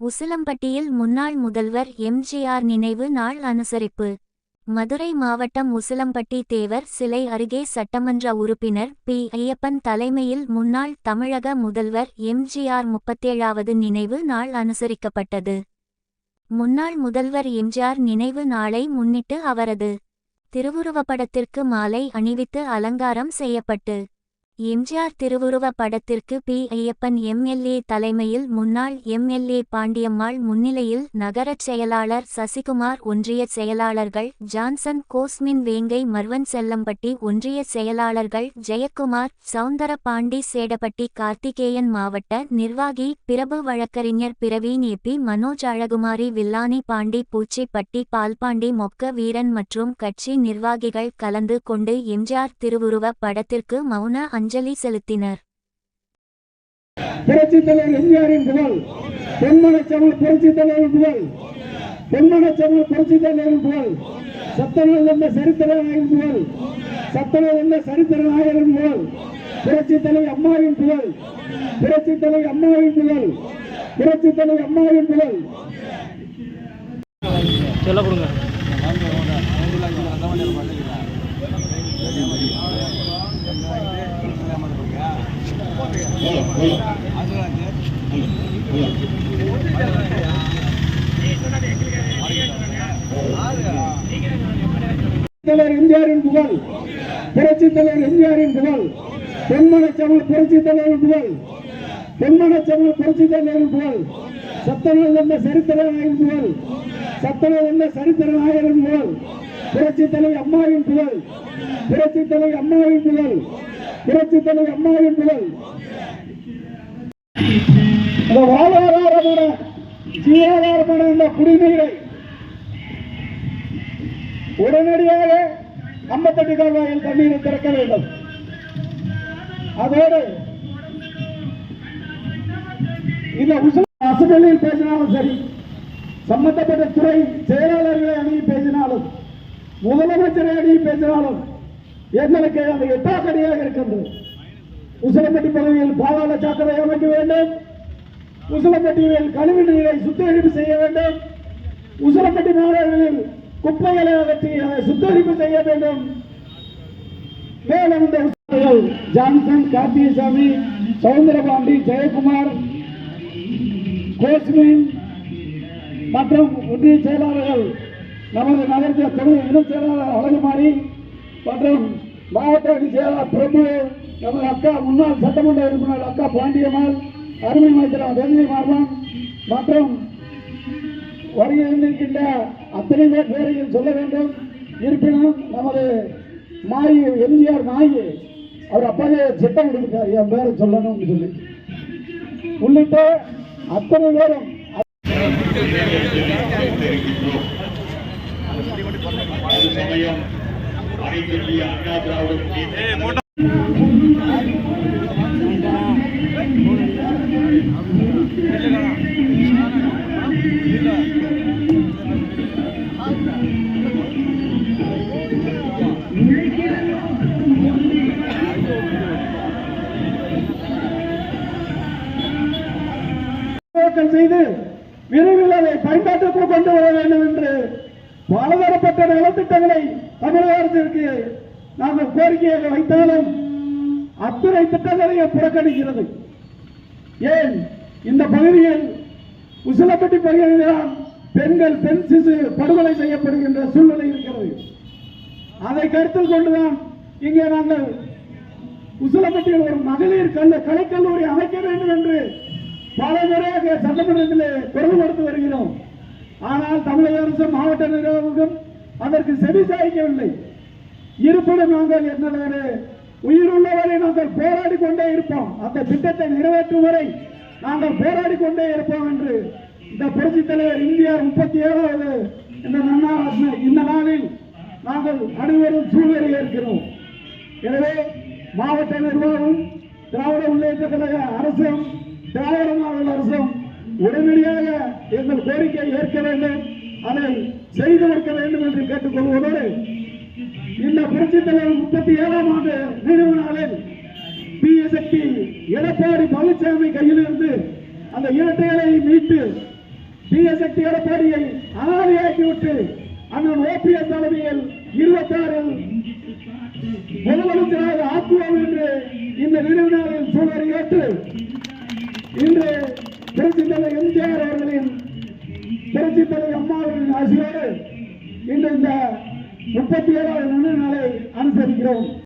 உசிலம்பட்டியில் முன்னாள் முதல்வர் எம்ஜிஆர் நினைவு நாள் அனுசரிப்பு. மதுரை மாவட்டம் உசிலம்பட்டி தேவர் சிலை அருகே சட்டமன்ற உறுப்பினர் பி. ஐயப்பன் தலைமையில் முன்னாள் தமிழக முதல்வர் எம்ஜிஆர் முப்பத்தேழாவது நினைவு நாள் அனுசரிக்கப்பட்டது. முன்னாள் முதல்வர் எம்ஜிஆர் நினைவு நாளை முன்னிட்டு அவரது திருவுருவப்படத்திற்கு மாலை அணிவித்து அலங்காரம் செய்யப்பட்டு எம்ஜிஆர் திருவுருவ படத்திற்கு பி. ஐயப்பன் எம்எல்ஏ தலைமையில் முன்னாள் எம்எல்ஏ பாண்டியம்மாள் முன்னிலையில் நகரச் செயலாளர் சசிகுமார் ஒன்றிய செயலாளர்கள் ஜான்சன் கோஸ்மின் வேங்கை மர்வன் செல்லம்பட்டி ஒன்றிய செயலாளர்கள் ஜெயக்குமார் சவுந்தர பாண்டி சேடப்பட்டி கார்த்திகேயன் மாவட்ட நிர்வாகி பிரபு வழக்கறிஞர் பிரவீன் ஏபி மனோஜ் அழகுமாரி வில்லானி பாண்டி பூச்சிப்பட்டி பால்பாண்டி மொக்க வீரன் மற்றும் கட்சி நிர்வாகிகள் கலந்து கொண்டு எம்ஜிஆர் திருவுருவ படத்திற்கு மௌன அஞ்சலி செலுத்தினர். புரட்சி தலைவர் எம்ஜிஆரின் புகழ் பொன்மனச் தமிழ் புரட்சி தலைவரின் புகழ் பொன்மனச் தமிழ் புரட்சி தலைவரின் புகழ் சத்தமிழ் என்ற சரித்திர நாயகன் புகழ் சத்தமிழ் என்ற சரித்திர நாயகன் புகழ் புரட்சி தலைவர் அம்மாவின் புகழ் புரட்சி தலைவர் அம்மாவின் புகழ் புரட்சி தலைவர் அம்மாவின் புகழ். சொல்ல கொடுங்க. தலைவர் எம்ஜிஆரின் புகழ் புரட்சி தலைவர் எம்ஜிஆரின் புகழ் பொன்மனச் தமிழ் புரட்சி தலைவரின் புகழ் புரட்சி புகழ் என்ற சரித்திர நாயகன் புகழ் சத்தமிழ் என்ற சரித்திர நாயகன் புகழ் புரட்சி தலைவர் அம்மாவின் புகழ் புரட்சி அம்மாவின் புகழ் புரட்சி அம்மாவின் புகழ் இந்த வாழ்வாதாரமான ஜீவாதாரமான இந்த குடிநீரை உடனடியாக ஐம்பத்தெட்டு கால்வாயில் தண்ணீரை திறக்க வேண்டும். அதோடு இந்த உசு அசம்பிளியில் பேசினாலும் சரி சம்பந்தப்பட்ட துறை செயலாளர்களை அணுகி பேசினாலும் முதலமைச்சரை அணுகி பேசினாலும் எங்களுக்கு அது எட்டாக்கடியாக இருக்கின்றது. உசிலப்பட்டி பகுதியில் பாதாள சாக்கடை அமைக்க வேண்டும். உசிலப்பட்டியில் கழிவு நீரை சுத்திகரிப்பு செய்ய வேண்டும். உசிலப்பட்டி மாநகரில் குப்பைகளை அகற்றி அதை சுத்தரிப்பு செய்ய வேண்டும். மேலும் இந்த ஜான்சன் கார்த்திகசாமி சவுந்தரபாண்டி ஜெயக்குமார் கோஸ்மின் மற்றும் ஒன்றிய செயலாளர்கள் நமது நகரத்தில் துணை இணைச் செயலாளர் அழகுமாரி மற்றும் மாவட்ட செயலாளர் பிரபு நமது அக்கா முன்னாள் சட்டமன்ற உறுப்பினர் அக்கா பாண்டியம்மாள் அருமை மைத்திரம் ரஜினி மார்பன் மற்றும் வருகை இருந்திருக்கின்ற அத்தனை பேர் பேரையும் சொல்ல வேண்டும். இருப்பினும் நமது மாயி எம்ஜிஆர் மாயி அவர் அப்பாவே சட்டம் கொடுத்தார் என் பேரை சொல்லணும்னு சொல்லி. உள்ளிட்ட அத்தனை பேரும் அனைத்து அண்ணா திராவிட செய்து விரைவில் அதை பயன்பாட்டிற்கு கொண்டு வர வேண்டும் என்று பலதரப்பட்ட நலத்திட்டங்களை தமிழக அரசிற்கு நாங்கள் கோரிக்கையை வைத்தாலும் அத்துறை திட்டங்களையும் புறக்கணிக்கிறது. ஏன்? இந்த பகுதியில் உசிலப்பட்டி பகுதியில்தான் பெண்கள் பெண் சிசு படுகொலை செய்யப்படுகின்ற சூழ்நிலை இருக்கிறது. அதை கருத்தில் கொண்டுதான் இங்கே நாங்கள் உசிலப்பட்டியில் ஒரு மகளிர் கல்ல கலைக்கல்லூரி அமைக்க வேண்டும் என்று பல முறையாக சட்டமன்றத்தில் குரல் கொடுத்து வருகிறோம். ஆனால் தமிழக அரசு மாவட்ட நிர்வாகம் அதற்கு செவி சாய்க்கவில்லை. இருப்பினும் நாங்கள் என்னோட உயிருள்ளவரை நாங்கள் போராடி கொண்டே இருப்போம். அந்த திட்டத்தை நிறைவேற்றும் வரை நாங்கள் போராடி கொண்டே இருப்போம் என்று இந்த புரட்சி தலைவர் இந்தியார் முப்பத்தி ஏழாவது இந்த இந்த நாளில் நாங்கள் அனைவரும் சூழ்நிலை இருக்கிறோம் எனவே மாவட்ட நிர்வாகம் திராவிட முன்னேற்ற கழக அரசும் திராவிட மாநில அரசும் உடனடியாக எங்கள் கோரிக்கையை ஏற்க வேண்டும். அதை செய்து கொடுக்க வேண்டும் என்று கேட்டுக்கொள்வதோடு இந்த புரட்சித் தலைவர் முப்பத்தி ஏழாம் ஆண்டு நினைவு நாளில் பிஎஸ்எக்டி எடப்பாடி பழனிசாமி கையிலிருந்து அந்த இரட்டைகளை மீட்டு தீய சக்தி எடப்பாடியை அனாதையாக்கிவிட்டு அண்ணன் ஓபிஎஸ் தலைமையில் இருபத்தாறில் முதலமைச்சராக ஆக்குவோம் என்று இந்த நினைவு நாளில் சூழலை ஏற்று இன்று புரட்சி தலைவர் எம்ஜிஆர் அவர்களின் புரட்சி தலைவர் அம்மா அவர்களின் ஆசியோடு இன்று இந்த முப்பத்தி ஏழாவது முழு நாளை அனுசரிக்கிறோம்.